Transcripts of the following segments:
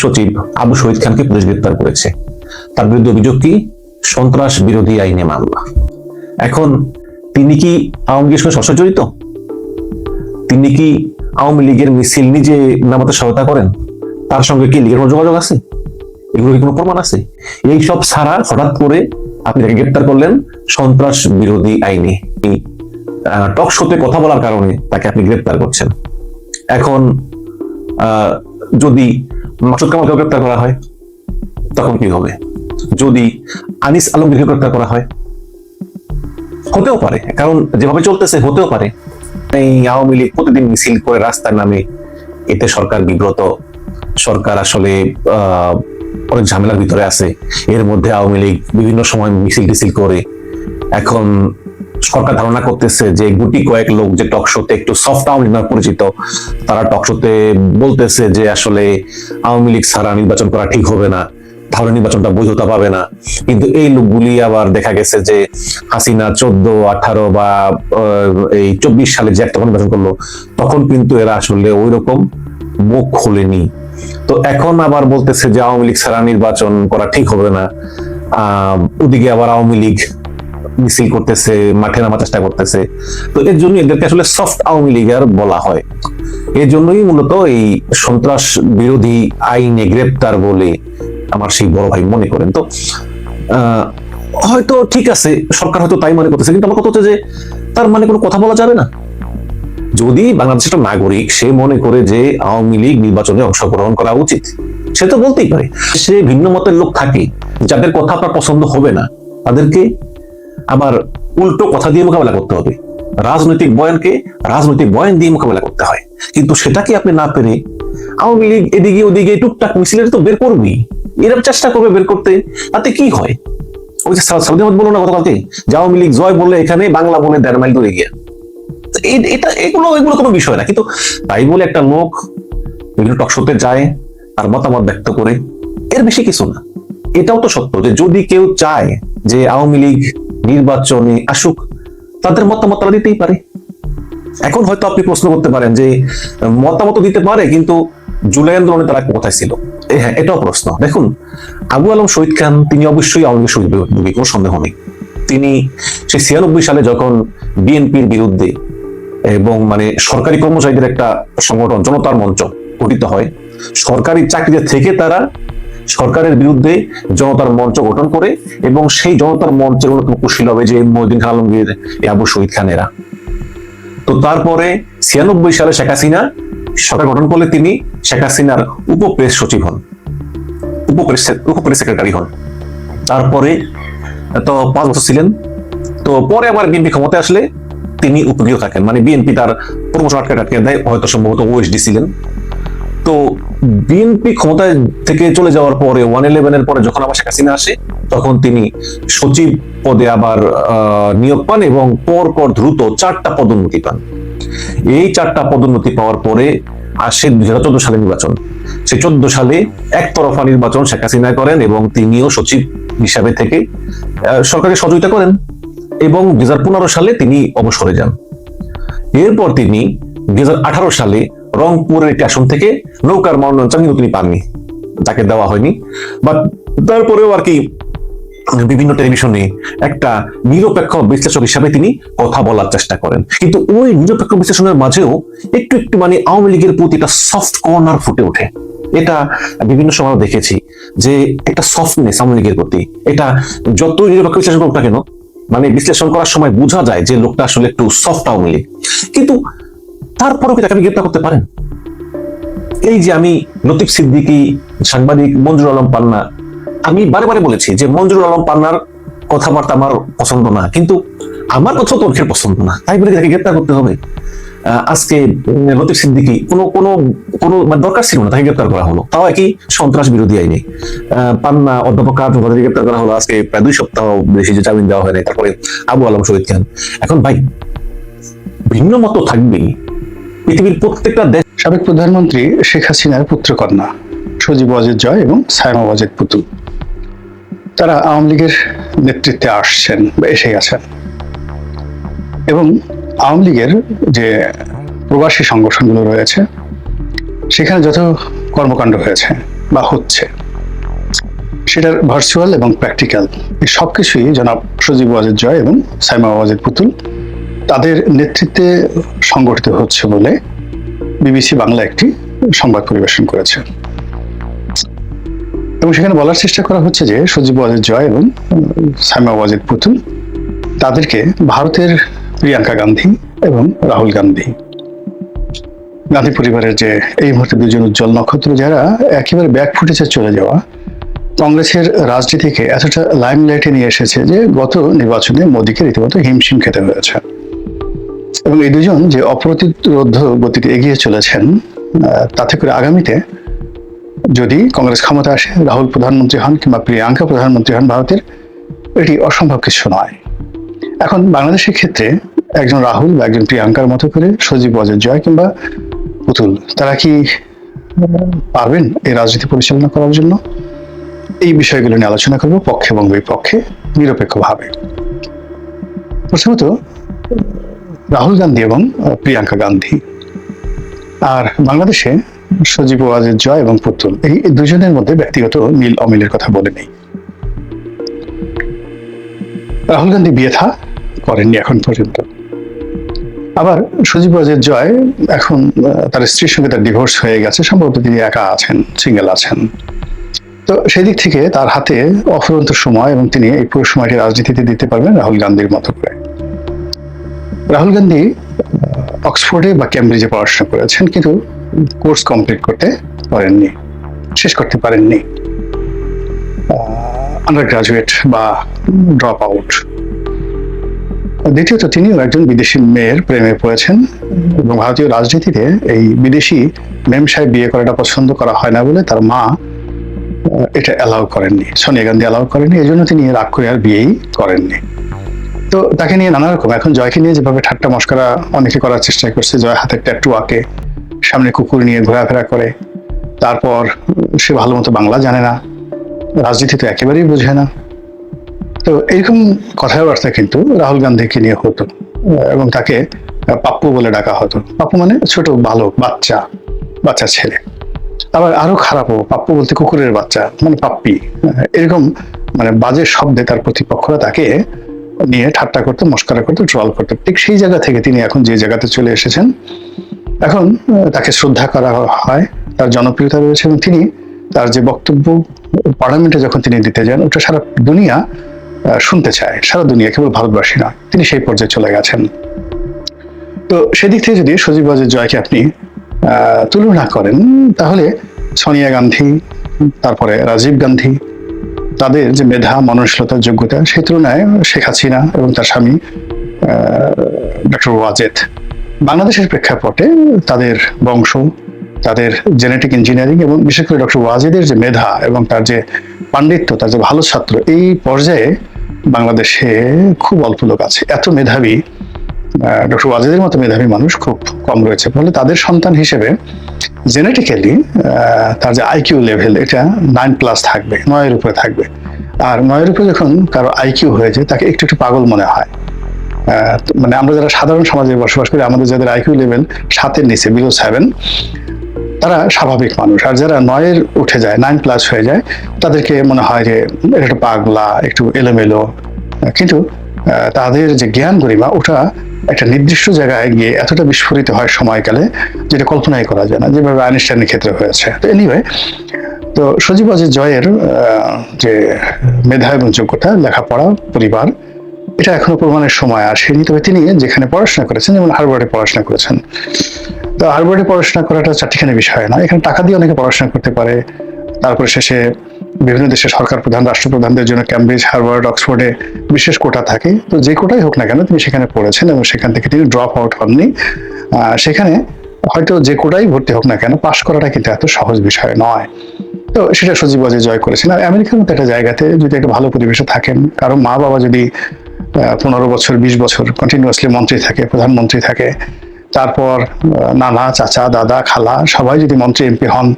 সচিব আবু শহীদ খানকে পুলিশ গ্রেপ্তার করেছে। তার বিরুদ্ধে অভিযোগ কি? সন্ত্রাস বিরোধী আইনে মামলা। এখন তিনি কি আওয়ামী লীগের সঙ্গে জড়িত? তিনি কি আওয়ামী লীগের মিছিল নিজে নামাতে সহায়তা করেন? তার সঙ্গে কি লীগের কোনো যোগাযোগ আছে? এগুলো কি কোনো প্রমাণ আছে? এই সব ছাড়া হঠাৎ করে আপনি তাকে গ্রেপ্তার করলেন সন্ত্রাস বিরোধী আইনে। টক শোতে কথা বলার কারণে তাকে আপনি গ্রেপ্তার করছেন। এখন যদি মাসুদ কামালকে গ্রেপ্তার করা হয়। তখন কি হবে? যদি আনিস আলমগীরকে গ্রেপ্তার করা হয়? হতেও পারে, কারণ যেভাবে চলতেছে হতেও পারে। এই আওয়ামী লীগ প্রতিদিন মিছিল করে রাস্তার নামে এতে সরকার বিব্রত। সরকার আসলে অনেক ঝামেলার ভিতরে আছে। এর মধ্যে আওয়ামী লীগ বিভিন্ন সময় মিছিল টিছিল করে। এখন সরকার ধারণা করতেছে যে গুটি কয়েক লোক যে টক শোতে একটু সফট আওয়ামী লীগ পরিচিত, তারা টক শোতে বলতেছে যে আসলে আওয়ামী লীগ ছাড়া নির্বাচন করা ঠিক হবে না তাহলে নির্বাচনটা বৈধতা পাবে না। কিন্তু এই লোকগুলি আবার দেখা গেছে যে হাসিনা চোদ্দ, আঠারো বা এই চব্বিশ সালে যে একটা নির্বাচন করল, তখন কিন্তু এরা আসলে ওই রকম মুখ খোলেনি। তো এখন আবার বলতেছে যে আওয়ামী লীগ ছাড়া নির্বাচন করা ঠিক হবে না। আহ, ওদিকে আবার আওয়ামী লীগ মিছিল করতেছে, মাঠে নামার চেষ্টা করতেছে। তো এর জন্য এদেরকে আসলে সফট আওয়ামী লীগার বলা হয়। এর জন্যই মূলত এই সন্ত্রাস বিরোধী আইনে গ্রেপ্তার বলে আমার সেই বড় ভাই মনে করেন। তো হয়তো ঠিক আছে, সরকার হয়তো তাই মনে করতেছে, কিন্তু আমার কথা হচ্ছে যে তার মানে কোনো কথা বলা যাবে না। যদি বাংলাদেশের নাগরিক সে মনে করে যে আওয়ামী লীগ নির্বাচনে অংশগ্রহণ করা উচিত, সে তো বলতেই পারে। সে ভিন্ন মতের লোক থাকে, যাদের কথা আপনার পছন্দ হবে না, তাদেরকে আবার উল্টো কথা দিয়ে মোকাবেলা করতে হবে। রাজনৈতিক বয়ানকে রাজনৈতিক বয়ান দিয়ে মোকাবেলা করতে হয়। কিন্তু সেটাকে আপনি না পেরে আওয়ামী লীগ এদিকে ওদিকে টুকটাক মিছিলের তো বের করবি এরকম চেষ্টা করবে বের করতে। তাতে কি হয়? ওই যে সা- সাউদি আহমদ বলল না গতকালকে যে আওয়ামী লীগ জয় বললে এখানে বাংলা বলে দেড় মাইল দূরে গিয়া। এটা এগুলো এগুলো কোনো বিষয় না। কিন্তু তাই বলে একটা লোক বিভিন্ন টকশোতে যায়, তার মতামত ব্যক্ত করে। এর বেশি কিছু না। এটাও তো সত্য যে যদি কেউ চায় যে আওয়ামী লীগ নির্বাচনে আসুক তাদের মতামত তারা দিতেই পারে। এখন হয়তো আপনি প্রশ্ন করতে পারেন যে মতামত দিতে পারে কিন্তু জুলাই আন্দোলনে তারা কোথায় ছিল? হ্যাঁ এটাও প্রশ্ন। দেখুন আবু আলম শহীদ খান তিনি অবশ্যই আওয়ামী শহীদ বিপ্লবী, কোনো সন্দেহ নেই। তিনি সেই ছিয়ানব্বই সালে যখন বিএনপির বিরুদ্ধে এবং মানে সরকারি কর্মচারীদের একটা সংগঠন জনতার মঞ্চ গঠিত হয় সরকারি চাকরিতে থেকে তারা সরকারের বিরুদ্ধে জনতার মঞ্চ গঠন করে এবং সেই জনতার মঞ্চের অন্যতম কুশীল হবে যে মহিউদ্দিন খান আলমগীর আবু শহীদ খানেরা। তো তারপরে ছিয়ানব্বই সালে শেখ হাসিনা সরকার গঠন করলে তিনি শেখ হাসিনার উপপ্রেস সচিব হন। উপপ্রেস উপপ্রেস সেক্রেটারি হন। তারপরে তো পাঁচ বছর ছিলেন। তো পরে আবার বিএনপি ক্ষমতায় আসলে তিনি উপগৃহ থাকেন। মানে বিএনপি তার প্রমোশন আটকে আটকে দেয়, হয়তো সম্ভবত ওএসডি ছিলেন। বিএনপি ক্ষমতায় থেকে চলে যাওয়ার পরে ওয়ান ইলেভেনের পরে যখন আবার শেখ হাসিনা আসে, তখন তিনি সচিব পদে আবার নিয়োগ পান এবং পর পর দ্রুত চারটা পদোন্নতি পান। এই চারটা পদোন্নতি পাওয়ার পরে আসে দুই হাজার চোদ্দ সালে নির্বাচন। সে চোদ্দ সালে একতরফা নির্বাচন শেখ হাসিনা করেন এবং তিনিও সচিব হিসাবে থেকে সরকারকে সহযোগিতা করেন এবং দুই হাজার পনেরো সালে তিনি অবসরে যান। এরপর তিনি দুই হাজার আঠারো সালে রংপুরের একটি আসন থেকে নৌকার মনোনয়ন চান কিন্তু তিনি পাননি যাকে দেওয়া হয়নি। বাট তারপরেও আর কি বিভিন্ন টেলিভিশনে একটা নিরপেক্ষ বিশ্লেষক হিসাবে তিনি কথা বলার চেষ্টা করেন। কিন্তু ওই নিরপেক্ষ বিশ্লেষণের মাঝেও একটু একটু মানে আওয়ামী লীগের প্রতি একটা সফট কর্নার ফুটে ওঠে। এটা বিভিন্ন সময় দেখেছি যে একটা সফটনেস আওয়ামী লীগের প্রতি। এটা যতই নিরপেক্ষ বিশ্লেষণ হোক না কেন মানে বিশ্লেষণ করার সময় বোঝা যায় যে লোকটা আসলে একটু সফট আওয়ামী লীগ। কিন্তু তারপরেও কি তাকে আপনি গ্রেপ্তার করতে পারেন? এই যে আমি লতিফ সিদ্দিকী, সাংবাদিক মঞ্জুর আলম পান্না, আমি বারে বারে বলেছি যে মঞ্জুর আলম পান্নার কথাবার্তা আমার পছন্দ না, কিন্তু আমার কথা তর্কের পছন্দ না, তাই বলে তাকে গ্রেপ্তার করতে হবে? আজকে লতিফ সিদ্দিকী কোনো কোনো কোনো মানে দরকার ছিল না তাকে গ্রেপ্তার করা হলো, তাও একই সন্ত্রাস বিরোধী আইনে। পান্না অধ্যাপক কাজ তাদেরকে গ্রেপ্তার করা হলো আজকে প্রায় দুই সপ্তাহ বেশি যে জামিন দেওয়া হয়নি, তারপরে আবু আলম শহীদ খান। এখন ভাই, ভিন্ন মতো থাকবেই। পৃথিবীর প্রত্যেকটা দেশ সাবেক প্রধানমন্ত্রী শেখ হাসিনার পুত্রকন্যা সজীব ওয়াজেদ জয় এবং সায়মা ওয়াজেদ পুতুল তারা আওয়ামী লীগের নেতৃত্বে আসছেন বা এসে গেছেন এবং আওয়ামী লীগের যে প্রবাসী সংগঠনগুলো রয়েছে, সেখানে যত কর্মকাণ্ড হয়েছে বা হচ্ছে, সেটার ভার্চুয়াল এবং প্র্যাকটিক্যাল এই সব কিছুই জনাব সজীব ওয়াজেদ জয় এবং সাইমা ওয়াজেদ পুতুল তাদের নেতৃত্বে সংগঠিত হচ্ছে বলে বিবিসি বাংলা একটি সংবাদ পরিবেশন করেছে। এবং সেখানে বলার চেষ্টা করা হচ্ছে যে সজীব ওয়াজেদ জয় এবং সাইমা ওয়াজেদ পুতুল তাদেরকে ভারতের প্রিয়াঙ্কা গান্ধী এবং রাহুল গান্ধী। গান্ধী পরিবারের যে এই মুহূর্তে দুজন উজ্জ্বল নক্ষত্র যারা একেবারে ব্যাক ফুটেছে চলে যাওয়া, কংগ্রেসের রাজনীতিকে এতটা লাইমলাইটে নিয়ে এসেছে যে গত নির্বাচনে মোদীকে রীতিমতো হিমশিম খেতে হয়েছে। এবং এই দুজন যে অপ্রতিরোধ গতিতে এগিয়ে চলেছেন তাতে করে আগামীতে যদি কংগ্রেস ক্ষমতা আসে, রাহুল প্রধানমন্ত্রী হন কিংবা প্রিয়াঙ্কা প্রধানমন্ত্রী হন ভারতের, এটি অসম্ভব কিছু নয়। এখন বাংলাদেশের ক্ষেত্রে একজন রাহুল বা একজন প্রিয়াঙ্কার মতো করে সজীব অজয় জয় কিংবা পুতুল, তারা কি পারবেন এই রাজনীতি পরিচালনা করার জন্য? এই বিষয়গুলো নিয়ে আলোচনা করব পক্ষে এবং বিপক্ষে নিরপেক্ষভাবে। প্রথমত রাহুল গান্ধী এবং প্রিয়াঙ্কা গান্ধী। আর বাংলাদেশে সজীব ওয়াজের জয় এবং পুতুল, এই দুজনের মধ্যে ব্যক্তিগত মিল অমিলের কথা বলে নেই। রাহুল গান্ধী বিয়ে থা করেননি এখন পর্যন্ত। আবার সজীব ওয়াজের জয় এখন তার স্ত্রীর সঙ্গে তার ডিভোর্স হয়ে গেছে, সম্ভবত তিনি একা আছেন সিঙ্গেল আছেন। তো সেই দিক থেকে তার হাতে অফুরন্ত সময় এবং তিনি এই পুরো সময়টি রাজনীতিতে দিতে পারবেন রাহুল গান্ধীর মতো করে। রাহুল গান্ধী অক্সফোর্ডে বা ক্যামব্রিজে পড়াশোনা করেছেন, কিন্তু কোর্স কমপ্লিট করতে পারেননি, শেষ করতে পারেননি। আন্ডার গ্রাজুয়েট বা ড্রপ আউট দ্বিতীয়ত, তিনিও একজন বিদেশি মেয়ের প্রেমে পড়েছেন এবং ভারতীয় রাজনীতিতে এই বিদেশি মেম সাহেব বিয়ে করাটা পছন্দ করা হয় না বলে তার মা এটা অ্যালাউ করেননি, সোনিয়া গান্ধী অ্যালাউ করেননি এই জন্য তিনি রাগ আর বিয়েই করেননি। তো তাকে নিয়ে নানা রকম, এখন জয়কে নিয়ে যেভাবে ঠাট্টা মস্করা অনেকে করার চেষ্টা করছে, জয় হাতে ট্যাটু আঁকে সামনে কুকুর নিয়ে ঘোরাফেরা করে, তারপর সে ভালো মতো বাংলা জানে না, রাজনীতি তো একেবারেই বোঝে না। তো এইরকম কথাবার্তা কিন্তু রাহুল গান্ধীকে নিয়ে হতো, এবং তাকে পাপ্পু বলে ডাকা হতো। পাপ্পু মানে ছোট বালক, বাচ্চা বাচ্চা ছেলে। আবার আরও খারাপও, পাপ্পু বলতে কুকুরের বাচ্চা মানে পাপ্পি। এরকম মানে বাজে শব্দে তার প্রতিপক্ষরা তাকে নিয়ে ঠাট্টা করতো, মস্করা করতো ট্রল করতো। ঠিক সেই জায়গা থেকে তিনি এখন যে জায়গাতে চলে এসেছেন, এখন তাকে শ্রদ্ধা করা হয়, তার জনপ্রিয়তা রয়েছে এবং তিনি তার যে বক্তব্য পার্লামেন্টে যখন তিনি দিতে যান, ওটা সারা দুনিয়া শুনতে চায়। সারা দুনিয়া কেবল ভারতবাসী নয়, তিনি সেই পর্যায়ে চলে গেছেন। তো সেদিক থেকে যদি সজীব ওয়াজেদ জয়কে আপনি তুলনা করেন, তাহলে সোনিয়া গান্ধী, তারপরে রাজীব গান্ধী তাদের যে মেধা, মননশীলতার যোগ্যতা, সেই তুলনায় শেখ হাসিনা এবং তার স্বামী ডক্টর ওয়াজেদ বাংলাদেশের প্রেক্ষাপটে তাদের বংশ, তাদের জেনেটিক ইঞ্জিনিয়ারিং এবং বিশেষ করে ডক্টর ওয়াজেদের যে মেধা এবং তার যে পাণ্ডিত্য, তার যে ভালো ছাত্র, এই পর্যায়ে বাংলাদেশে খুব অল্প লোক আছে। এত মেধাবী ডক্টর ওয়াজেদের মতো মেধাবী মানুষ খুব কম রয়েছে। ফলে তাদের সন্তান হিসেবে জেনেটিক্যালি তার যে আইকিউ লেভেল এটা নাইন প্লাস থাকবে, নয়ের উপরে থাকবে। আর নয়ের উপরে যখন কারও আইকিউ হয়ে যায়, তাকে একটু একটু পাগল মনে হয়। মানে আমরা যারা সাধারণ সমাজে বসবাস করি, আমাদের যাদের আইকিউ লেভেল সাতের নিচে বিলো সেভেন তারা স্বাভাবিক মানুষ। আর যারা নয়ের উঠে যায় নাইন প্লাস হয়ে যায়, তাদেরকে মনে হয় যে, এটা একটু পাগলা, একটু এলোমেলো। কিন্তু তাদের যে জ্ঞান গরিমা ওটা একটা নির্দিষ্ট জায়গায় গিয়ে এতটা বিস্ফোরিত হয় সময়কালে যেটা কল্পনাই করা যায় না, যেভাবে আইনস্টাইনের ক্ষেত্রে হয়েছে। তো এনিওয়ে তো সজীব অজিত জয়ের যে মেধা এবং যোগ্যতা, লেখাপড়া, পরিবার, এটা এখনও প্রমাণের সময় আসেনি। তবে তিনি যেখানে পড়াশোনা করেছেন, যেমন হারবার্ডে পড়াশোনা করেছেন। তো হারবার্ডে পড়াশোনা করাটা চারটিখানি বিষয় না, এখানে টাকা দিয়ে অনেকে পড়াশোনা করতে পারে, তারপরে শেষে বিভিন্ন দেশের সরকার প্রধান, রাষ্ট্রপ্রধানদের জন্য ক্যামব্রিজ হারবার্ড অক্সফোর্ডে বিশেষ কোটা থাকে। তো যে কোটাই হোক না কেন, তিনি সেখানে পড়েছেন এবং সেখান থেকে তিনি ড্রপ আউট হননি। সেখানে হয়তো যে কোটাই ভর্তি হোক না কেন পাশ করাটা কিন্তু এত সহজ বিষয় নয়। তো সেটা সজীব বাজে জয় করেছেন। আর আমেরিকার মতো একটা জায়গাতে যদি একটা ভালো পরিবেশে থাকেন কারও মা বাবা যদি পনেরো বছর, বিশ বছর কন্টিনিউয়াসলি মন্ত্রী থাকে, প্রধানমন্ত্রী থাকে, তারপর নানা চাচা, দাদা, খালা, সবাই যদি মন্ত্রী এমপি হন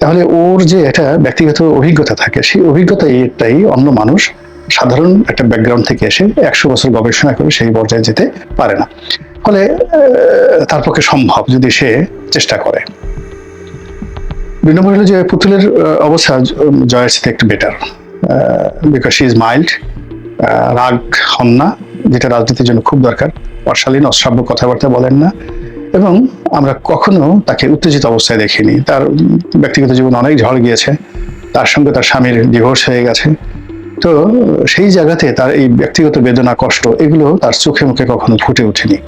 তাহলে ওর যে একটা ব্যক্তিগত অভিজ্ঞতা থাকে, সেই অভিজ্ঞতা এটাই অন্য মানুষ সাধারণ একটা ব্যাকগ্রাউন্ড থেকে এসে একশো বছর গবেষণা করে সেই পর্যায়ে যেতে পারে না। ফলে তার পক্ষে সম্ভব যদি সে চেষ্টা করে। দুই নম্বর হলো যে পুতুলের অবস্থা জয়ের সাথে একটু better because she is mild রাগ হন না যেটা রাজনীতির জন্য খুব দরকার। অশালীন, অশ্রাব্য কথাবার্তা বলেন না। এবং আমরা কখনো তাকে উত্তেজিত অবস্থায় দেখিনি। তার ব্যক্তিগত জীবন অনেক ঝড় গিয়েছে, তার সঙ্গে তার স্বামীর ডিভোর্স হয়ে গেছে। তো সেই জায়গাতে তার এই ব্যক্তিগত বেদনা, কষ্ট, এগুলো তার চোখে মুখে কখনো ফুটে ওঠেনি।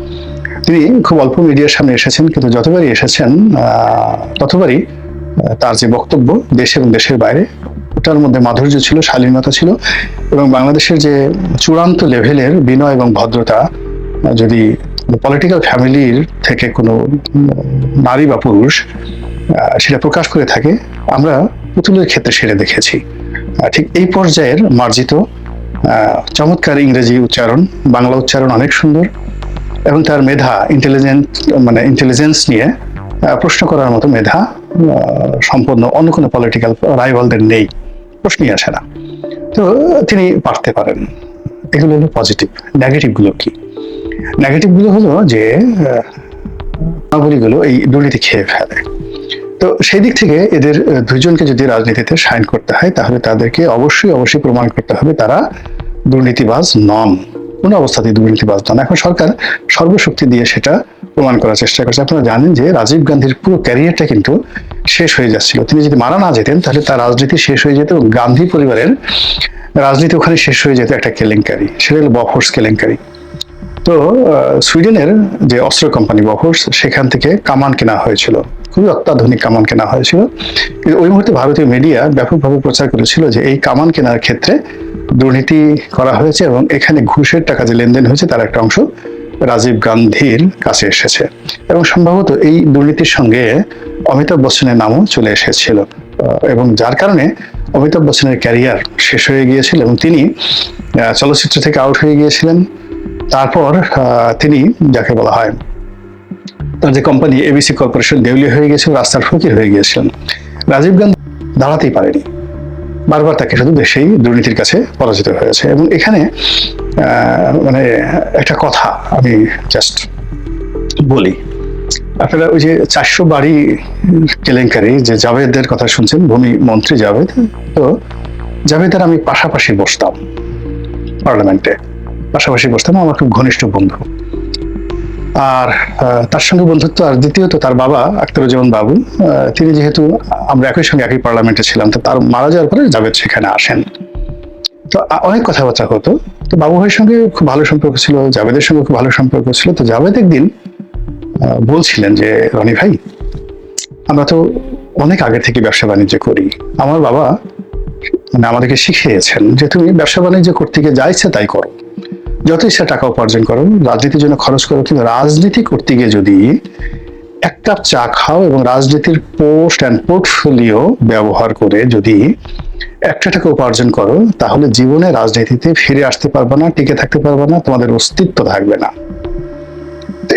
তিনি খুব অল্প মিডিয়ার সামনে এসেছেন, কিন্তু যতবারই এসেছেন ততবারই তার যে বক্তব্য দেশ এবং দেশের বাইরে, ওটার মধ্যে মাধুর্য ছিল, শালীনতা ছিল এবং বাংলাদেশের যে চূড়ান্ত লেভেলের বিনয় এবং ভদ্রতা, যদি পলিটিক্যাল ফ্যামিলির থেকে কোনো নারী বা পুরুষ সেটা প্রকাশ করে থাকে, আমরা পুতুলের ক্ষেত্রে সেটা দেখেছি। ঠিক এই পর্যায়ের মার্জিত চমৎকার ইংরেজি উচ্চারণ, বাংলা উচ্চারণ অনেক সুন্দর এবং তার মেধা ইন্টেলিজেন্ট মানে ইন্টেলিজেন্স নিয়ে প্রশ্ন করার মতো মেধা সম্পন্ন অন্য কোনো পলিটিক্যাল রাইভালদের নেই, প্রশ্নই আসে না। তো তিনি পারতে পারেন। এগুলো হলো পজিটিভ নেগেটিভগুলো কি? নেগেটিভগুলো হলো যে গুলো এই দুর্নীতি খেয়ে ফেলে। তো সেই দিক থেকে এদের আহ, দুইজনকে যদি রাজনীতিতে সাইন করতে হয় তাহলে তাদেরকে অবশ্যই অবশ্যই প্রমাণ করতে হবে তারা দুর্নীতিবাজ নন। কোনো অবস্থাতেই দুর্নীতিবাজ নন। এখন সরকার সর্বশক্তি দিয়ে সেটা প্রমাণ করার চেষ্টা করছে। আপনারা জানেন যে রাজীব গান্ধীর পুরো ক্যারিয়ারটা কিন্তু শেষ হয়ে যাচ্ছিল। তিনি যদি মারা না যেতেন তাহলে তার রাজনীতি শেষ হয়ে যেত গান্ধী পরিবারের রাজনীতি ওখানে শেষ হয়ে যেত একটা কেলেঙ্কারি। সেটা হলো বফোর্স কেলেঙ্কারি। তো সুইডেনের যে অস্ত্র কোম্পানি বফোর্স, সেখান থেকে কামান কেনা হয়েছিল। খুবই অত্যাধুনিক কামান কেনা হয়েছিল। কিন্তু ওই মুহূর্তে ভারতীয় মিডিয়া ব্যাপকভাবে প্রচার করেছিল যে এই কামান কেনার ক্ষেত্রে দুর্নীতি করা হয়েছে এবং এখানে ঘুষের টাকা যে লেনদেন হয়েছে, তার একটা অংশ রাজীব গান্ধীর কাছে এসেছে। এবং সম্ভবত এই দুর্নীতির সঙ্গে অমিতাভ বচ্চনের নামও চলে এসেছিল। এবং যার কারণে অমিতাভ বচ্চনের ক্যারিয়ার শেষ হয়ে গিয়েছিল এবং তিনি চলচ্চিত্র থেকে আউট হয়ে গিয়েছিলেন। তারপর তিনি যাকে বলা হয় তার যে কোম্পানি এবিসি কর্পোরেশন দেউলিয়া হয়ে গেছিল রাস্তার ফকির হয়ে গিয়েছিলেন। রাজীব গান্ধী দাঁড়াতেই পারেনি। বারবার তাকে শুধু দেশেই দুর্নীতির কাছে পরাজিত হয়েছে। এবং এখানে মানে একটা কথা আমি জাস্ট বলি। আপনারা ওই যে চারশো বাড়ি কেলেঙ্কারি, যে জাভেদের কথা শুনছেন, ভূমি মন্ত্রী জাভেদ, তো জাভেদের আমি পাশাপাশি বসতাম পার্লামেন্টে। পাশাপাশি বসতাম, আমার খুব ঘনিষ্ঠ বন্ধু। আর তার সঙ্গে বন্ধুত্ব, আর দ্বিতীয়ত তার বাবা আখতারুজ্জামান বাবু তিনি যেহেতু আমরা একই সঙ্গে একই পার্লামেন্টে ছিলাম, তো তার মারা যাওয়ার পরে জাভেদ সেখানে আসেন। তো অনেক কথাবার্তা হতো। তো বাবু ভাইয়ের সঙ্গে খুব ভালো সম্পর্ক ছিল, জাভেদের সঙ্গে খুব ভালো সম্পর্ক ছিল। তো জাভেদ একদিন বলছিলেন যে, রনি ভাই, আমরা তো অনেক আগে থেকে ব্যবসা বাণিজ্য করি। আমার বাবা মানে আমাদেরকে শিখিয়েছেন যে, তুমি ব্যবসা বাণিজ্য করতে গিয়ে যা ইচ্ছা তাই করো। যত ইচ্ছা টাকা উপার্জন করো রাজনীতির জন্য খরচ করো কিন্তু রাজনীতি করতে গিয়ে যদি এক কাপ চা খাও এবং রাজনীতির পোস্ট অ্যান্ড পোর্টফোলিও ব্যবহার করে যদি একটা টাকা উপার্জন করো, তাহলে জীবনে রাজনীতিতে ফিরে আসতে পারবে না, টিকে থাকতে পারবে না, তোমাদের অস্তিত্ব থাকবে না।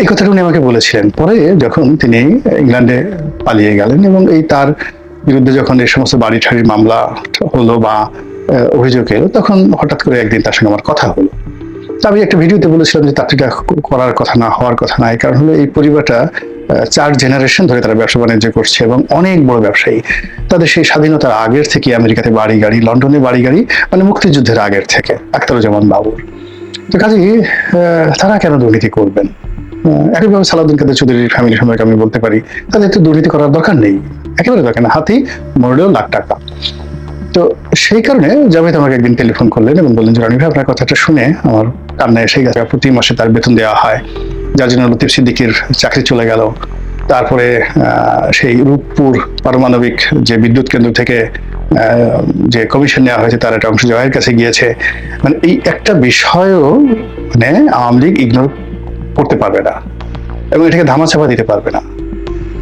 এই কথাটা উনি আমাকে বলেছিলেন। পরে যখন তিনি ইংল্যান্ডে পালিয়ে গেলেন এবং এই তার বিরুদ্ধে যখন এই সমস্ত বাড়ি ঠাড়ির মামলা হলো বা অভিযোগ এলো, তখন হঠাৎ করে একদিন তার সঙ্গে আমার কথা হলো। আমি একটা ভিডিওতে বলেছিলাম যে চাকরিটা করার কথা না, হওয়ার কথা না কারণ হলো এই পরিবারটা চার জেনারেশন ধরে তারা ব্যবসা বাণিজ্য করছে এবং অনেক বড় ব্যবসায়ী। তাদের সেই স্বাধীনতার আগের থেকে আমেরিকাতে বাড়ি গাড়ি, লন্ডনে বাড়ি গাড়ি মানে মুক্তিযুদ্ধের আগের থেকে, আখতারুজ্জামান বাবুর। তো কাজেই তারা কেন দুর্নীতি করবেন? একইভাবে সালাউদ্দিন কাদের চৌধুরীর ফ্যামিলি সম্পর্কে আমি বলতে পারি, তাদের তো দুর্নীতি করার দরকার নেই, একেবারে দরকার না হাতি মরলেও লাখ টাকা। তো সেই কারণে জাভেদ আমাকে একদিন টেলিফোন করলেন এবং বললেন যে, রনি ভাই, আপনার কথাটা শুনে আমার কান্না এসে গেছে প্রতি মাসে তার বেতন দেওয়া হয়। যার জন্য লতিফ সিদ্দিকির চাকরি চলে গেল। তারপরে সেই রূপপুর পারমাণবিক যে বিদ্যুৎ কেন্দ্র থেকে যে কমিশন নেওয়া হয়েছে, তার একটা অংশ জয়ের কাছে গিয়েছে। মানে এই একটা বিষয়ও মানে আওয়ামী লীগ ইগনোর করতে পারবে না এবং এটাকে ধামাচাপা দিতে পারবে না।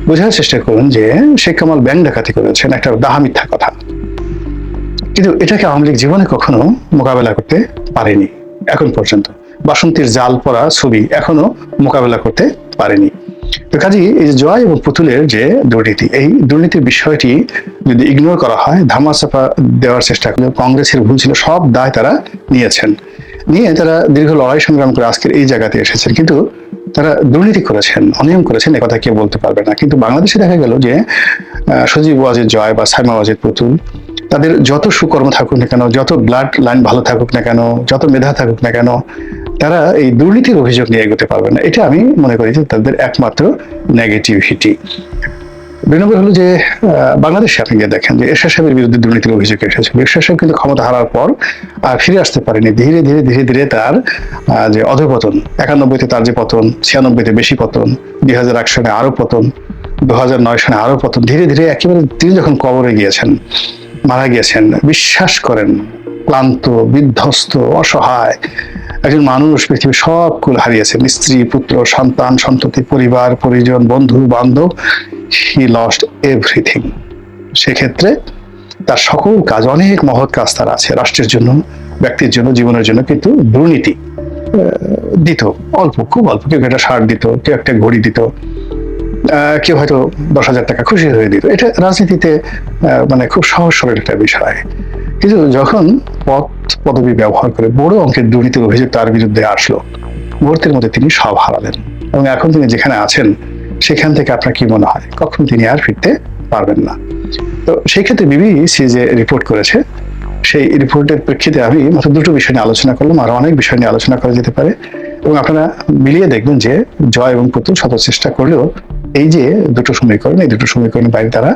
বোঝার চেষ্টা করুন যে শেখ কামাল ব্যাংক ডাকাতি করেছেন, একটা দাহা মিথ্যা কথা। কিন্তু এটাকে আওয়ামী লীগ জীবনে কখনো মোকাবেলা করতে পারেনি। এখন পর্যন্ত। বাসন্তীর জাল পরা ছবি এখনও মোকাবেলা করতে পারেনি। তো কাজী এই যে জয় এবং পুতুলের যে দুর্নীতি, এই দুর্নীতির বিষয়টি যদি ইগনোর করা হয়, ধামাচাপা দেওয়ার চেষ্টা করলে কংগ্রেসের ভুল ছিল, সব দায় তারা নিয়েছেন। নিয়ে তারা দীর্ঘ লড়াই সংগ্রাম করে আজকের এই জায়গাতে এসেছেন। কিন্তু তারা দুর্নীতি করেছেন, অনিয়ম করেছেন একথা কেউ বলতে পারবে না। কিন্তু বাংলাদেশে দেখা গেল যে সজীব ওয়াজেদ জয় বা সাইমা ওয়াজেদ পুতুল তাদের যত সুকর্ম থাকুক না কেন, যত ব্লাড লাইন ভালো থাকুক না কেন, যত মেধা থাকুক না কেন, তারা এই দুর্নীতির অভিযোগ নিয়ে এগোতে পারবে না। এটা আমি মনে করি যে তাদের একমাত্র নেগেটিভিটি দুই নম্বর হলো যে বাংলাদেশে আপনি গিয়ে দেখেন যে এরশাদ সাহেবের বিরুদ্ধে দুর্নীতির অভিযোগ এসেছিল এরশাদ সাহেব কিন্তু ক্ষমতা হারার পর আর ফিরে আসতে পারেনি। ধীরে ধীরে ধীরে ধীরে তার যে অধপতন, একানব্বইতে তার যে পতন, ছিয়ানব্বইতে বেশি পতন দুই হাজার এক সালে আরও পতন দু হাজার নয় সালে আরও পতন, ধীরে ধীরে একেবারে তিনি যখন কবরে গিয়েছেন মারা গিয়েছেন। বিশ্বাস করেন, ক্লান্ত, বিধ্বস্ত, অসহায়। একজন মানুষ পৃথিবীর সব কুল হারিয়েছেন স্ত্রী, পুত্র, সন্তান, সন্ততি, পরিবার, পরিজন, বন্ধু, বান্ধব, হি লস্ট এভরিথিং। সেক্ষেত্রে তার সকল কাজ, অনেক মহৎ কাজ তার আছে। রাষ্ট্রের জন্য, ব্যক্তির জন্য, জীবনের জন্য কিন্তু দুর্নীতি দিত। অল্প, খুব অল্প। কেউ একটা সার দিত, কেউ একটা ঘড়ি দিত। কেউ হয়তো দশ হাজার টাকা খুশি হয়ে দিত। এটা রাজনীতিতে মানে খুব সহজ সরল একটা বিষয়। কিন্তু যখন পদ পদবি ব্যবহার করে বড় অঙ্কের দুর্নীতির অভিযোগ তার বিরুদ্ধে আসলো, মুহূর্তের মধ্যে তিনি সব হারালেন। এবং এখন তিনি যেখানে আছেন, সেখান থেকে আপনার কি মনে হয়? কখন তিনি আর ফিরতে পারবেন না। তো সেই ক্ষেত্রে বিবিসি যে রিপোর্ট করেছে, সেই রিপোর্টের প্রেক্ষিতে আমি মাত্র দুটো বিষয় নিয়ে আলোচনা করলাম, আরও অনেক বিষয় নিয়ে আলোচনা করা যেতে পারে। এবং আপনারা মিলিয়ে দেখবেন যে জয় এবং পুতুল শত চেষ্টা করলেও এই যে দুটো সমীকরণ এই দুটো সমীকরণের বাইরে তারা